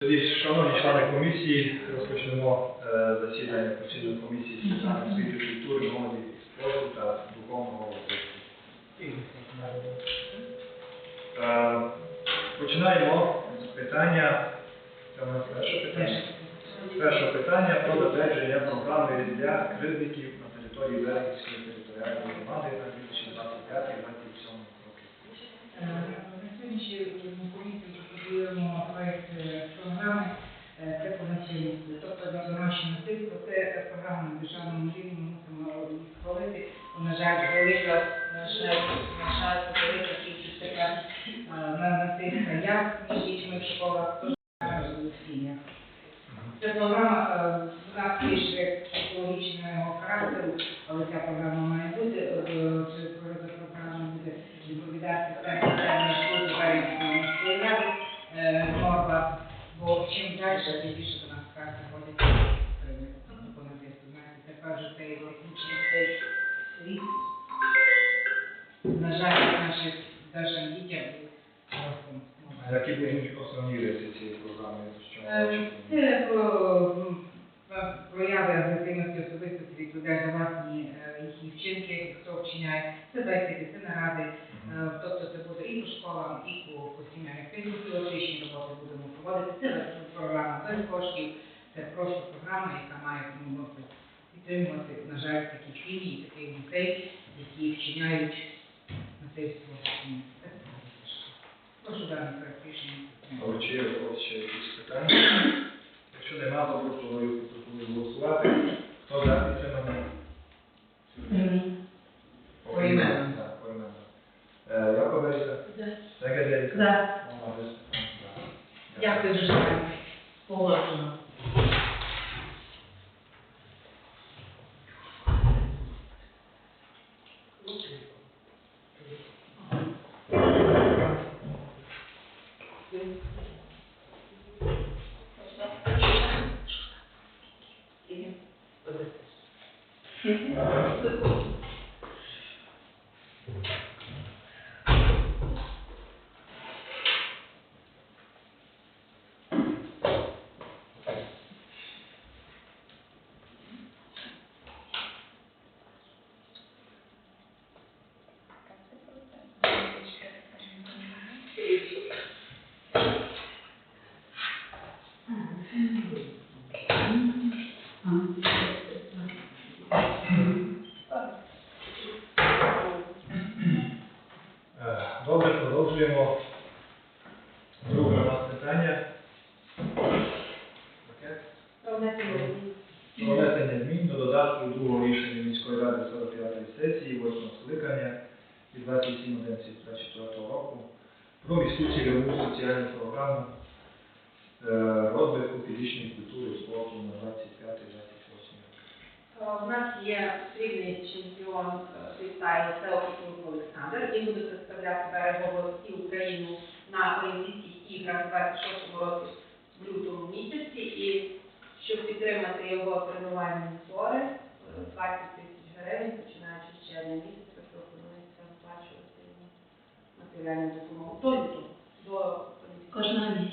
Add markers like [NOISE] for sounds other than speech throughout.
Шановні члени комісії, розпочнемо е, засідання постійної комісії з питань освіти, культури, молоді, спорту та духовного розвитку. Е, Починаємо з питання. Це у нас перше питання. Перше питання про затвердження програми Різдвя кривдників на території Верхівської територіальної громади на 2025-2027 роки. Е, На сьогоднішній пропонуємо проект е, програми по тобто за домашнє насильство. Це програма на державному рівні, ми мусимо схвалити. На жаль, велика, на жаль, на жаль, велика кількість така е, на насильства як між дітьми в школах, тож сім'ях. Ця програма е, в нас більше психологічного характеру, але ця програма має бути.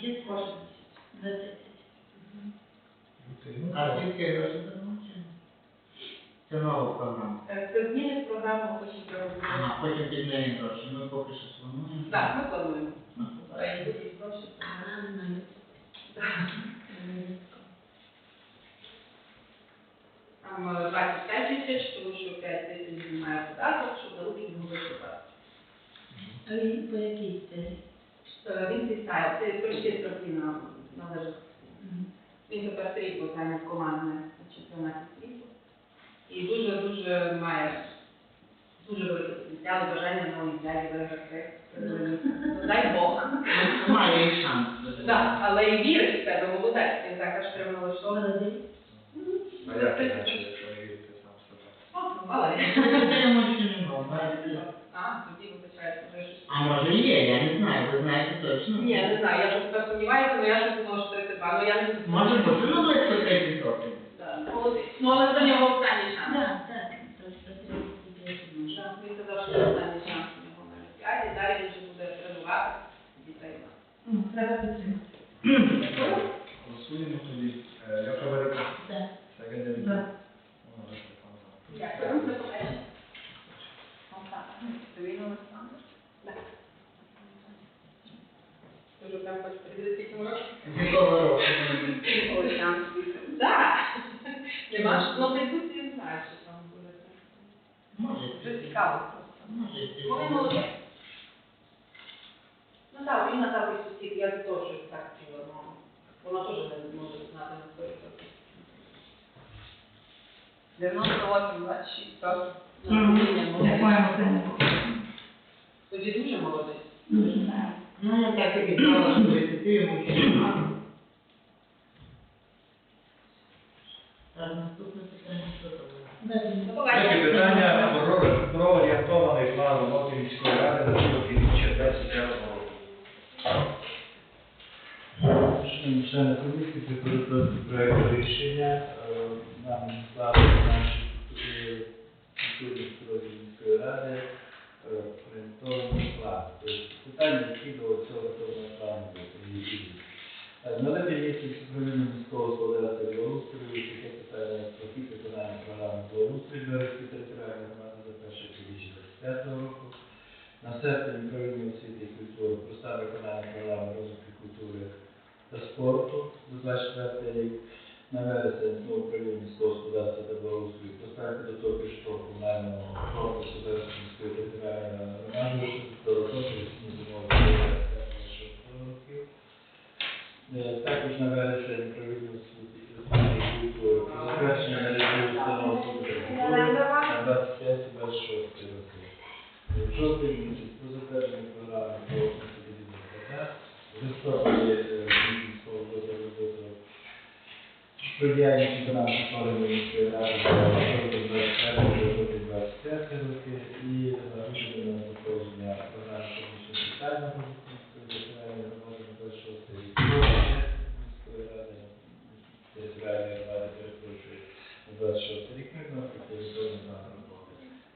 Ігор. кожен місяць. 20 тисяч. Ну, А скільки грошей домовчено? Це нова програма. Е, Це зміни в програму «Хочемо перебудови». Ага, потім підмінюємо гроші. Ми поки що сформуємо. Так, ми плануємо. Ну, Е, будуть гроші. А, не. Там е, 25 тисяч, тому що 5 тисяч знімає податок, щоб на руки не випадку. А він по якій стилі? Він фрістайл, це пройти спортивна належить. Він тепер срібло зайняв командне на чемпіонаті світу. І дуже-дуже має дуже великий потенціал і бажання на Олімпіаді виграти. Е, ну, Дай Бог. Ну, Має і шанс. Так, але і вірить в себе, молодець. Він також прямо налаштований. Молодець. А як іначе, якщо не вірите сам в себе? Молодець. Я може не мав. А, тоді вибачається, вже щось. А може є, я не знаю, ви знаєте точно. Ні, не знаю, я вже тепер сумніваюся, але я ж думала, що 32, ну я не знаю. Може бути, ну близько 30 років. Да, молодець. Ну, але це в нього останній шанс. Так, так. Трошки 35 може. Так, Він сказав, що останній шанс у нього на Олімпіаді, далі він вже буде тренувати дітей. Треба підтримати. хочешь перезапить урок? Ой, там. Да. Ну, не ваш, но ти тут не знаєш, що там буде. Може. Вже цікаво просто. Може. Ну так, він на такий сусід, я теж так чула, але ну, вона теж не може знати на свої 98, 26 років. Тоді дуже молодий. Дуже, так. Ну, я так і казала, що 30 йому ще немає. Так, наступне питання, що там? Побачення. питання про, про орієнтований план роботи міської ради на 2025 року. Шановні члени комісії, підготувати проект рішення е, нам надіслали наші е, культурні споруди міської ради е, орієнтований план. Тобто питання, які до цього готового плану будуть. Е, Належить місяць управління міського господарства і благоустрою, таке питання про хід виконання програми благоустрою Березької територіальної громади за перше півріччя 2025 року. На серпень управління освіти і культури про стан виконання програми розвитку культури та спорту за 24 рік. На вересень знову управління міського господарства та благоустрою поставити до того житлово комунального корпусу міської територіальної громади до. Е, Також на вересень управління про діяльність виконавчого органу міської ради за роботи 24 роки 25 роки і на запровадження програми публічного соціального громади на 26 рік. Міської ради, територіальної громади, перепрошую, на 26 рік знову таки виконуємо план роботи.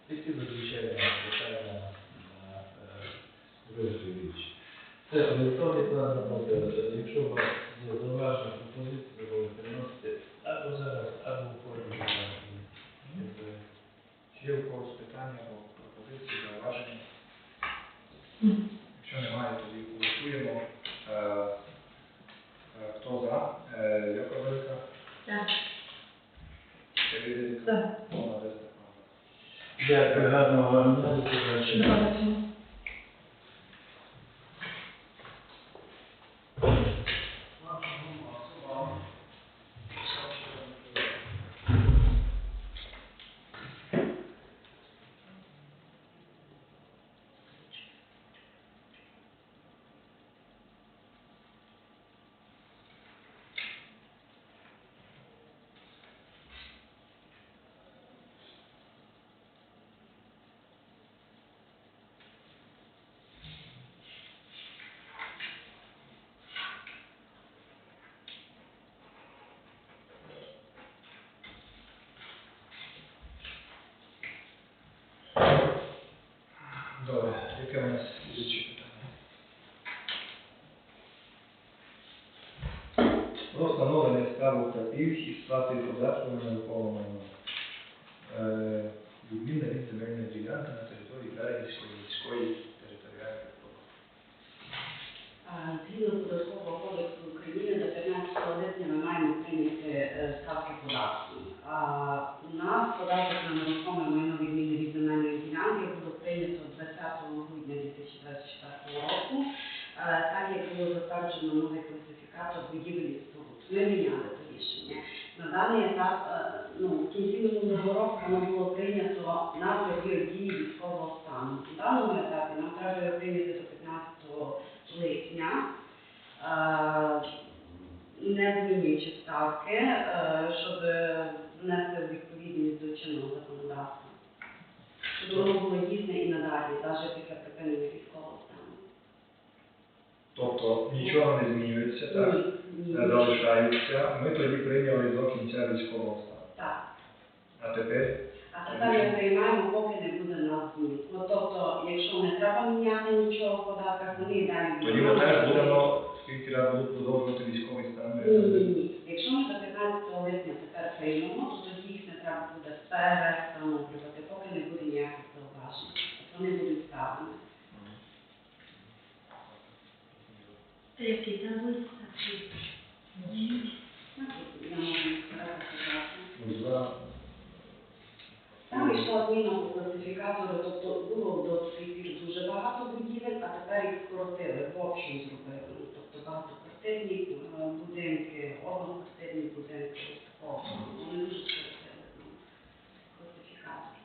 Такі зазвичай питання на річ. Це орієнтовний план роботи. Е, Якщо у вас є зауваження, пропозиції, приносити або зараз, або в формі. Чи в когось питання або пропозиції, зауваження? Якщо немає, тоді голосуємо. Е, е, Хто за? Е, Яковлевська? Так. Чередик? Так. Молодець. Дякую, гарного вам дня, до побачення. Бачимо. Добре, яке у нас слідче питання? Про встановлення ставок та пільг і сплати податку на нерухоме майно. Е, Відміна від земельної ділянки на території Берегівської міської територіальної громади. А, Згідно податкового кодексу України до 15 липня ми маємо прийняти е, ставки податку. А у нас податок на нерухоме майно відміни від земельної ділянки було прийнято 20 грудня 2024 року. Е, Так як було затверджено новий класифікатор будівель і споруд. Ми міняли це рішення. На даний етап, е, минулого року воно було прийнято на період дії військового стану. На даному етапі нам треба його прийняти до 15 липня, е, не змінюючи ставки, е, щоб внести у відповідність до чинного законодавства. Щоб воно було дійсне і надалі, навіть після припинення військового стану. Тобто нічого не змінюється, так? Ні, ні. Залишається. Ми тоді прийняли до кінця військового стану. Так. А тепер А тепер ми приймаємо, поки не буде нас змін. Ну, тобто, якщо не треба міняти нічого в податках, вони і далі тоді ми теж будемо, скільки раз будуть продовжувати військовий стан. Ні, ні, ні. Якщо ми до 15 липня тепер приймемо, то тоді їх не треба буде перестановлювати, поки не буде ніяких зауважень. Вони будуть ставлені. Який там буде? Я можу сказати, що За площею зробили. Ну, Тобто багатоквартирні е, будинки, одноквартирні будинки, ось такого. Вони дуже спросили ну, класифікацію.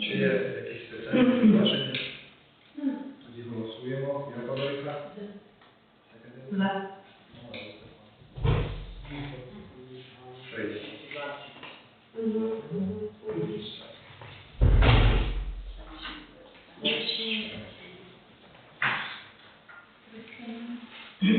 Чи є якісь питання, зауваження? Тоді голосуємо. Яковлевська? Секретар? За. Шейд. Ага. Е,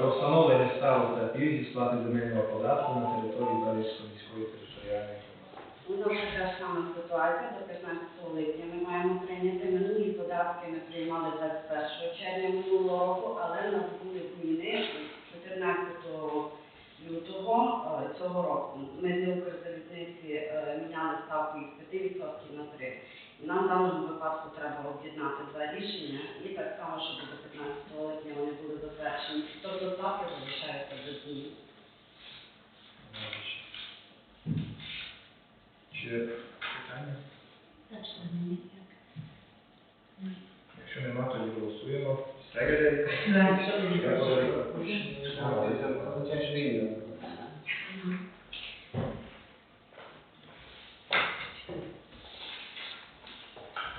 Про встановлення ставок та пільг зі сплати земельного податку на території Балівської міської територіальної громади. У нас така сама ситуація до 15 липня. Ми маємо прийняти минулі податки. Ми приймали 21 червня минулого року, але нас були зміни 14 лютого е, цього року. Ми з Укрзалізниці е, міняли ставку із 5% на 3%. І нам в даному випадку треба об'єднати два рішення і так само, щоб до 15 липня вони були затверджені. Тобто ставки залишаються без змін. Чи є питання? Якщо нема, тоді голосуємо. Секретар? Пішла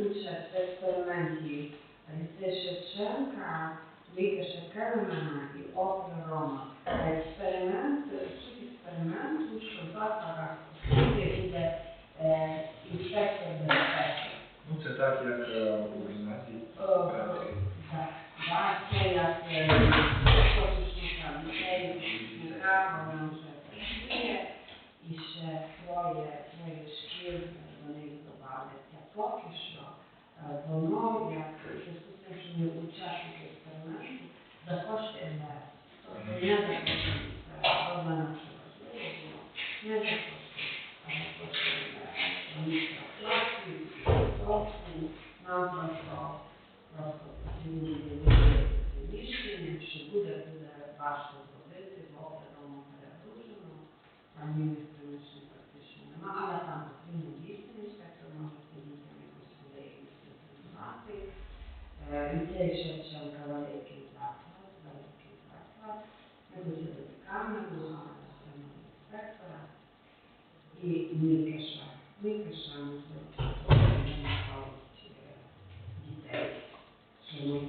участь в експерименті ліцей Шевченка, Віка Шекермана і Опера Рома. Експеримент, суть експерименту, що в закладах буде е, інспектор безпеки. Ну, це так, як е, у гімназії. Е, Так, так, це як е, посушника дітей, посушника, вона вже працює, і ще троє, троє шкіл, е, вони добавляться. Поки що е, воно, як в зв'язку з тим, що ми учасники експерименту, за кошти МВС. Тобто не за кошти місцевого, проблема, що важливо було, не за кошти, а за кошти МВС, адміністрації, собственно, нам просто просто потрібні рішення, що буде, буде важко зробити, бо оглядомо перегружено, там мінних приміщень практично нема, але там потрібно дійсно інспектор може сидіти якось буде і контролювати. Ліцей Шевченка великий заклад, великий заклад. Ми хотіли камеру, але отримали інспектора і Мікеша. Мікеша, можливо, не ставить дітей, що ми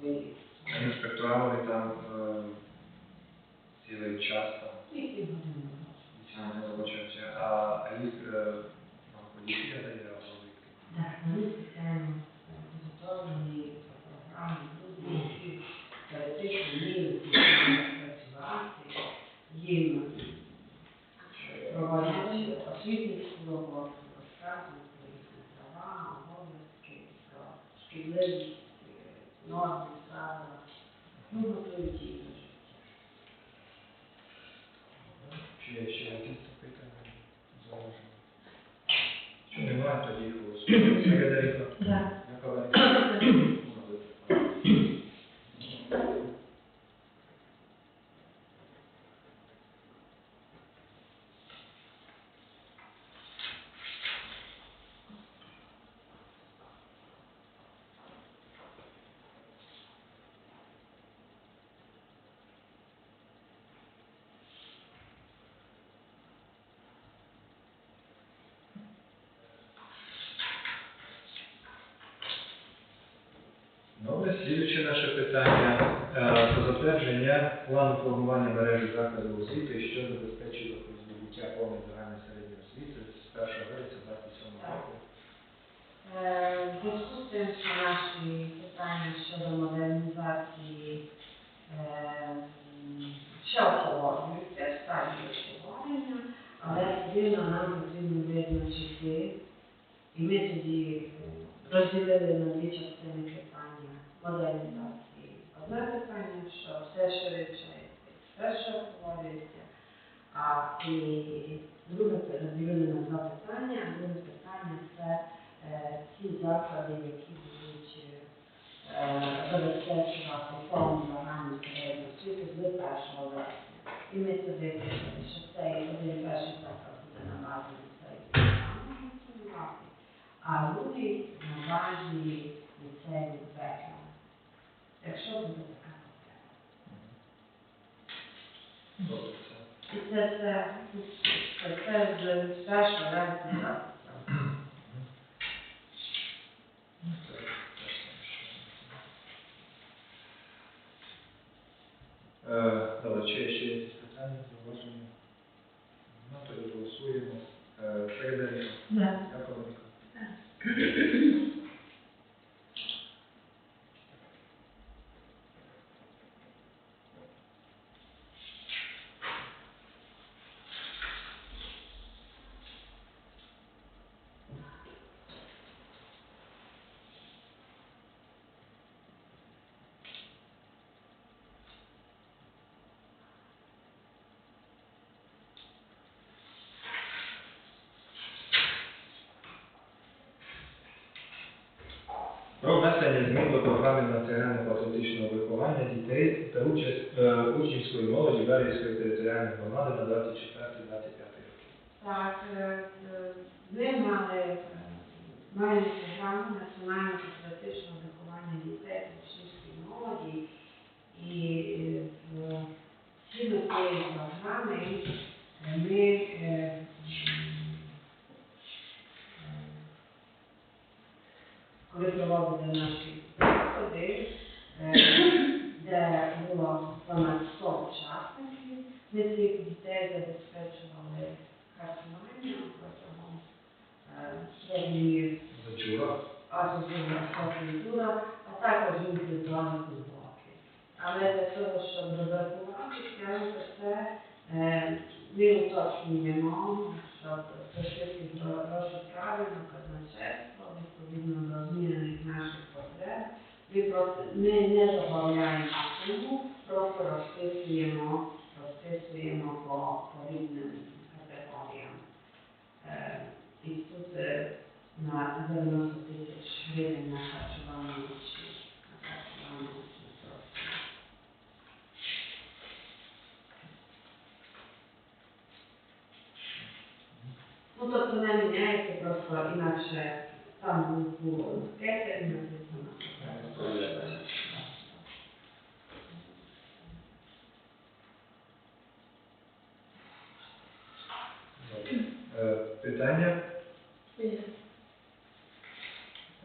свої Інспектора вони там е, цілий час там. тільки години. Це не робоча вся. А їх е, нам поліція дає або звідки? Так, вони спеціально підготовлені програми, люди, які теоретично вміють працювати, їм проводять освітницьку роботу, розказують про їхні права, обов'язки, про шкідливість, е, норми, правила, життя. Чи є ще якісь запитання? Зауваження? Що немає, тоді голосуємо. Секретаріка? [COUGHS] За. Питання е, про затвердження плану формування мережі закладів освіти, що забезпечує здобуття повної загальної середньої освіти з 1 вересня 27 року. Е, В зв'язку з тим, що наші питання щодо модернізації е, ще обговорюються, стадії обговорення, але відповідно нам потрібно визначити, і ми тоді е, розділили на дві частини питання модернізації. Одне питання, що все, що вивчається, все, що обговорюється, а і друге розділили на два питання, друге питання це е, ті заклади, які будуть е, забезпечувати повну загальну середню освіту з 1 вересня. І ми це вирішили, що цей один перший заклад буде на базі ліцею програми функціонувати, а другий на базі ліцею. Якщо буде така потреба. І це все, це, це з 1 вересня 27. Ну, це теж там ще. Е, Добре, чи є ще якісь питання, зауваження? Ну, тоді голосуємо. Е, Федоренко, Да. Яковенко. Про внесення змін до програми національно-патріотичного виховання дітей та участь е, учнівської молоді Дар'ївської територіальної громади на 24-25 роки. Так, е, е, мали, е, програму національно-патріотичного виховання дітей та учнівської молоді. І е, в згідно цієї програми е, ми е, м, е, коли проводили наші заходи, де було понад 100 учасників, ми цих дітей забезпечували харчування протягом середньої Зачула? асоціатура, а також інтелектуальні блоки. Але для того, щоб розрахуватися, то це е, ми уточнюємо, щоб пришити гроші правильно казначейство, відповідно до змінених наших потреб. Ми просто ми не додаємо суму, просто розписуємо, розписуємо по, по різним категоріям. Е, і тут е, на 90 тисяч гривень на харчування учнів, на харчування учнів просто. Ну, тобто не міняється, просто інакше там було анкети, написано. Добре. Е, Питання?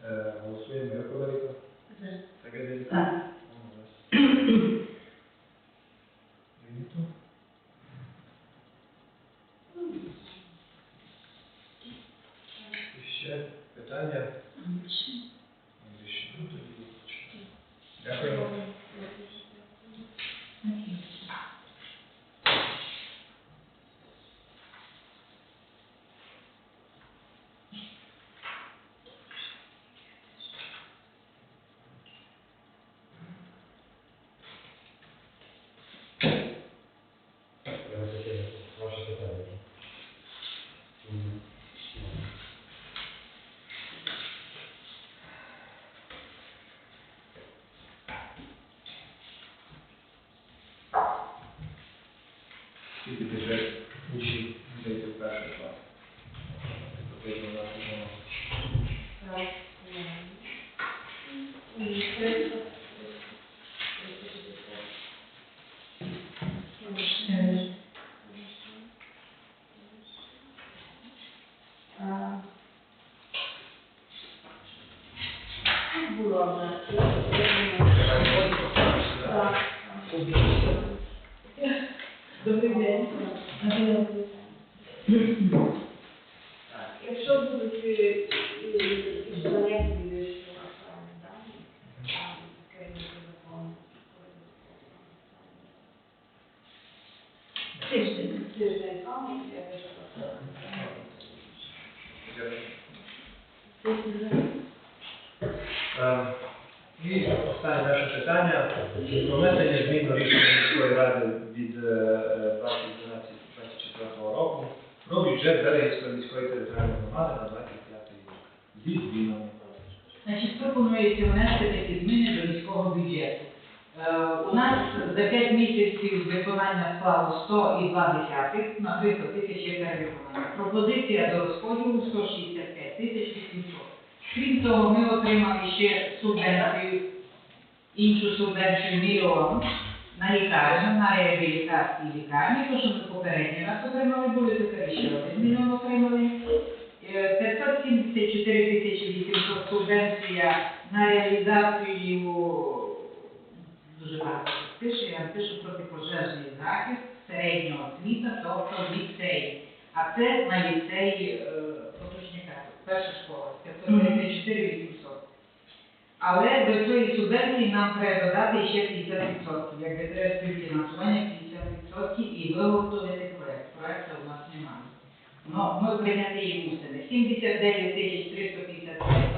Е, Голосуємо. За. Федоренко. Так. Прийнято. І ще питання? Ну, Дякуємо. Ваше питання. Скільки тепер учнів йде в перший клас? Потрібно знати воно. Так, е, і це- Е, А, Тут було на чи занять що актуальні дані, керівник телефону. Тиждень. Тиждень тому, я вижу. Ем, І останнє наше питання про внесення змін до рішення міської ради від е, е, 2012-2024 року про бюджет Берегівської міської територіальної громади на 25 рік. Зі змінами. Значить, пропонується внести такі зміни до міського бюджету. Е, У нас за 5 місяців виконання склало 102 десятих на 300 тисяч є. Пропозиція до розподілу 165 тисяч 800. Крім того, ми отримали ще субвенцію, іншу субвенцію мільйон на лікарню, на реабілітацію лікарні, то що ми попередній раз отримали, були тепер ще один мільйон отримали. Е, 574 тисячі 800 субвенція на реалізацію дуже багато пише, я пишу протипожежний захист, середнього освіта, тобто ліцей. А це на ліцеї е, поточника, перша школа, 534 800. Але до цієї субвенції нам треба додати ще 50%, якби треба співфінансування 50% і виготовити проект. Проекту у нас немає. Ну, ми прийняти її мусимо. 79 тисяч 355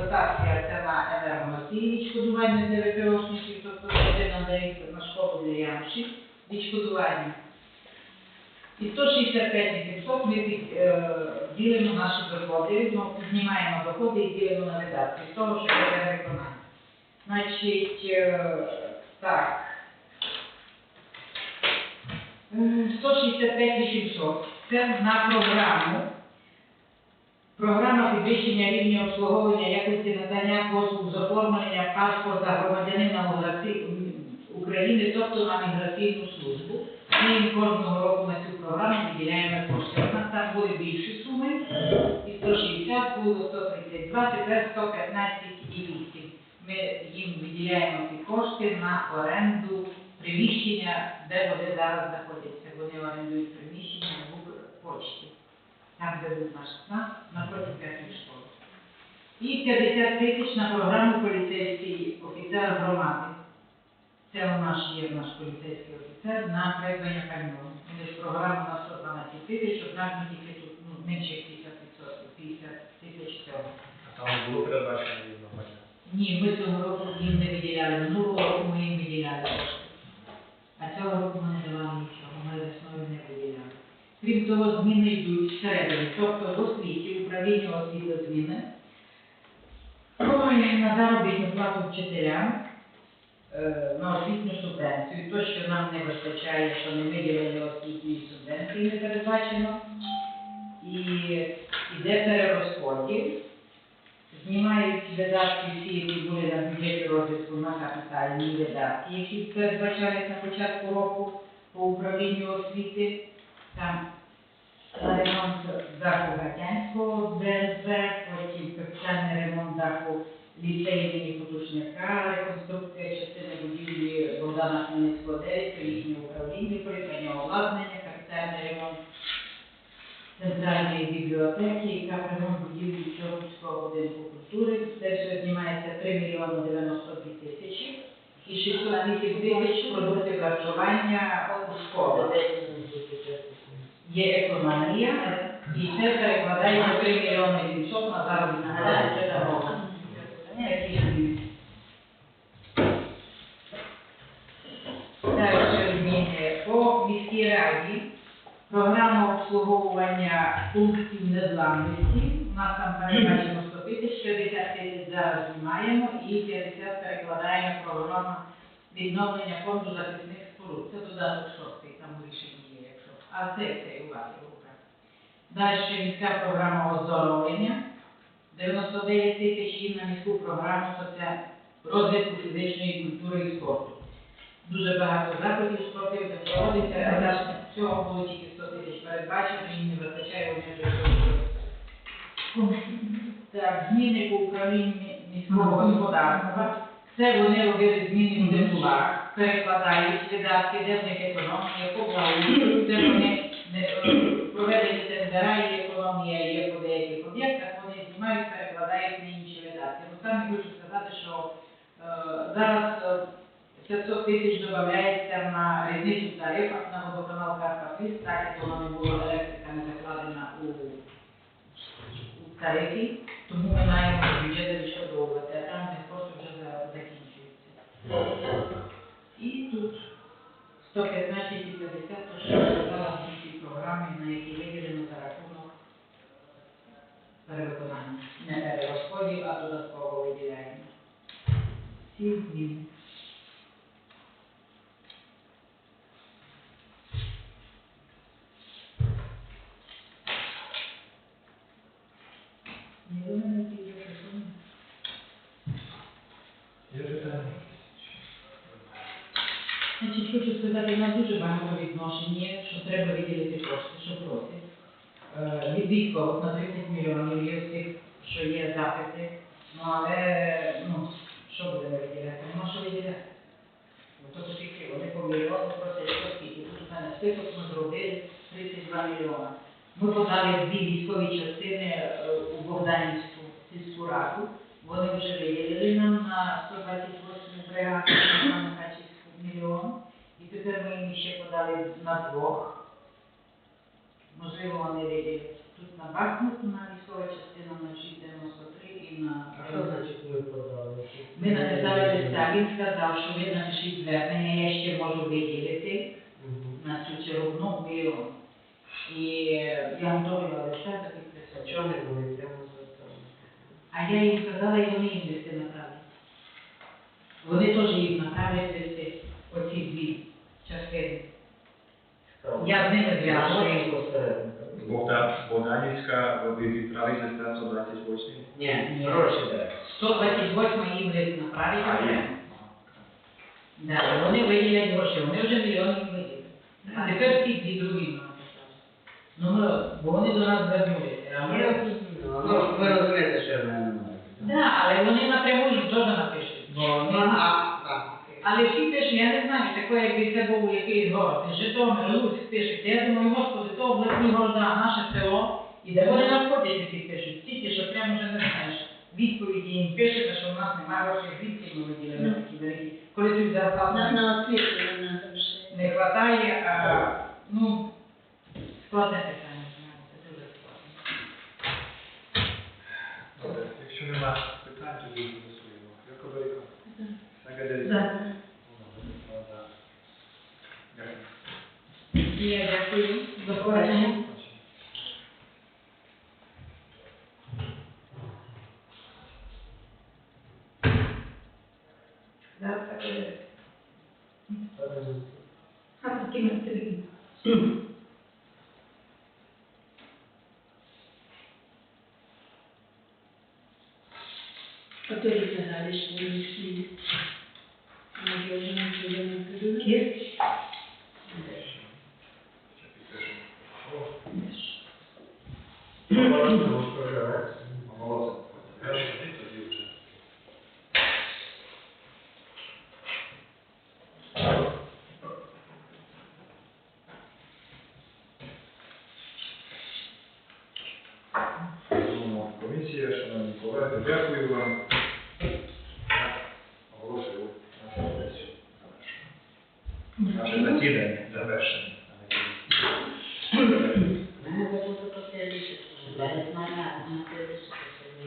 дотація це на енергоносії відшкодування для ВПОшників, тобто це надається на школу для ямшів, відшкодування. І 165 800 ми під, е, ділимо наші доходи, ну, знімаємо доходи і ділимо на видатки, з того, що йде виконання. Значить, е, так, 165 800 це на програму. Програма підвищення рівня обслуговування якості надання послуг з оформлення паспорта громадянина України, тобто на міграційну службу. Ми кожного року на цю програму виділяємо кошти. У нас там були більші суми, і 160 було 132, тепер 115,8. Ми їм виділяємо ці кошти на оренду приміщення, де вони зараз знаходяться. Вони орендують приміщення в почті. Там, де був наш ЦНАП, напроти п'ятої школи. І 50 тисяч на програму поліцейський офіцер громади. Це у нас є наш поліцейський офіцер на придбання пального. Вони ж програма на 112 тисяч, однак ми тільки тут ну, менше 50%, 50 тисяч цього. А там було передбачено відновлення. Ні, ми цього року їм не виділяли, минулого року ми їм виділяли. А цього року ми не давали нічого, ми весною не виділяли. Крім того, зміни йдуть всередині, тобто в освіті, управління освіти зміни. Ой, на заробітну плату вчителям, е, на освітню субвенцію. То, що нам не вистачає, що не виділили освітньої субвенції, не передбачено. І йде перерозподіл. Знімають видатки всі, які були на бюджеті розвитку на капітальні видатки, які передбачались на початку року по управлінню освіти. Там 608 тисяч продукти харчування у школах. Є економія, і це перекладає на 3 мільйони 800 на заробітну плату. Далі зміни по міській раді. Програма обслуговування пунктів незламності. У нас там передбачено 100 тисяч, 50 тисяч зараз знімаємо і 50 перекладаємо програма відновлення фонду захисних споруд. Це додаток шостий, там у є, якщо. А це це у вас рука. Далі міська програма оздоровлення. 99 тисяч і на міську програму соціального розвитку фізичної культури і спорту. Дуже багато заходів спортивних проводиться, а зараз всього було тільки 100 тисяч передбачено, їм не вистачає, вони вже. Так, зміни по управлінню міського господарства. Це вони робили зміни в титулах, перекладають видатки, де в них економія, по благоустрою, де вони не, е, проведені тендера, є економія, є по деяких об'єктах, вони знімають, перекладають на інші видатки. Ну там я хочу сказати, що е, зараз е, 500 тисяч додається на різницю тарифах на водоканал Карта Пліс, так як воно не було електрика не закладена у, тарифі, тому ми маємо з бюджету відшкодовувати, а там не кошти вже за- закінчуються. І тут 115 і 50, то що я сказала в цій програмі, на якій виділено за рахунок перевиконання. Не перерозподіл, а додатково виділяємо. Всі зміни. Ні, вони не ті, що вони. Є питання? Значить, хочу сказати, у нас дуже багато відношень є, що треба виділити кошти, що просить. Е, Від військових на 30 мільйонів є всіх, що є запити, ну але, ну, що будемо виділяти? Нема що виділяти. Ну, то скільки вони по мільйону просять, що скільки. Тут у мене список ми зробили 32 мільйона. Ми подали дві військові частини е, у Богданівську сільську раду. Вони вже виділили нам на 128 бригаду на Мукачівську мільйон. І тепер ми їм ще подали на двох. Можливо, вони виділять. Тут на Бахмут, на військова частина на 693 і на... Ми написали листа, він сказав, що ви напишіть звернення, я ще можу виділити на цю мільйон. І я готовила підписала. чого не були прямо звертали? А я їм сказала, і вони їм листи направлять. Вони теж їм направлять листи, оці дві частини. Я з ними зв'язую. Богдан, Богданівська, ви відправили листа 128. Ні, гроші дай. 128 їм є. окремо. Да, вони виділять гроші, вони вже мільйон їм виділять. А тепер ці дві другі. Ну, бо вони до нас звернулися, а ми... Ну, ви розумієте, що я маю на але вони напряму їм теж напишуть. Бо ми- а, так. Але всі пишуть, я не знаю, таке, якби це був якийсь город, Житомир, Луцьк пишуть. Я думаю, господи, то обласні города, наше село. І де вони навходять, всі пишуть. Тільки, що прямо вже не знаєш. Відповіді їм пишете, що в нас немає грошей, звідки ми виділили такі великі. Коли тут На, на освітлення не вистачає, а, ну, складне питання, знаєте, це дуже складне. Добре, якщо нема питань, тоді голосуємо. Яковенко. За. Сагадель. За. Дякую. І я дякую за побачення. Да, так і є. Подожди. А такі ми три. А то і казали,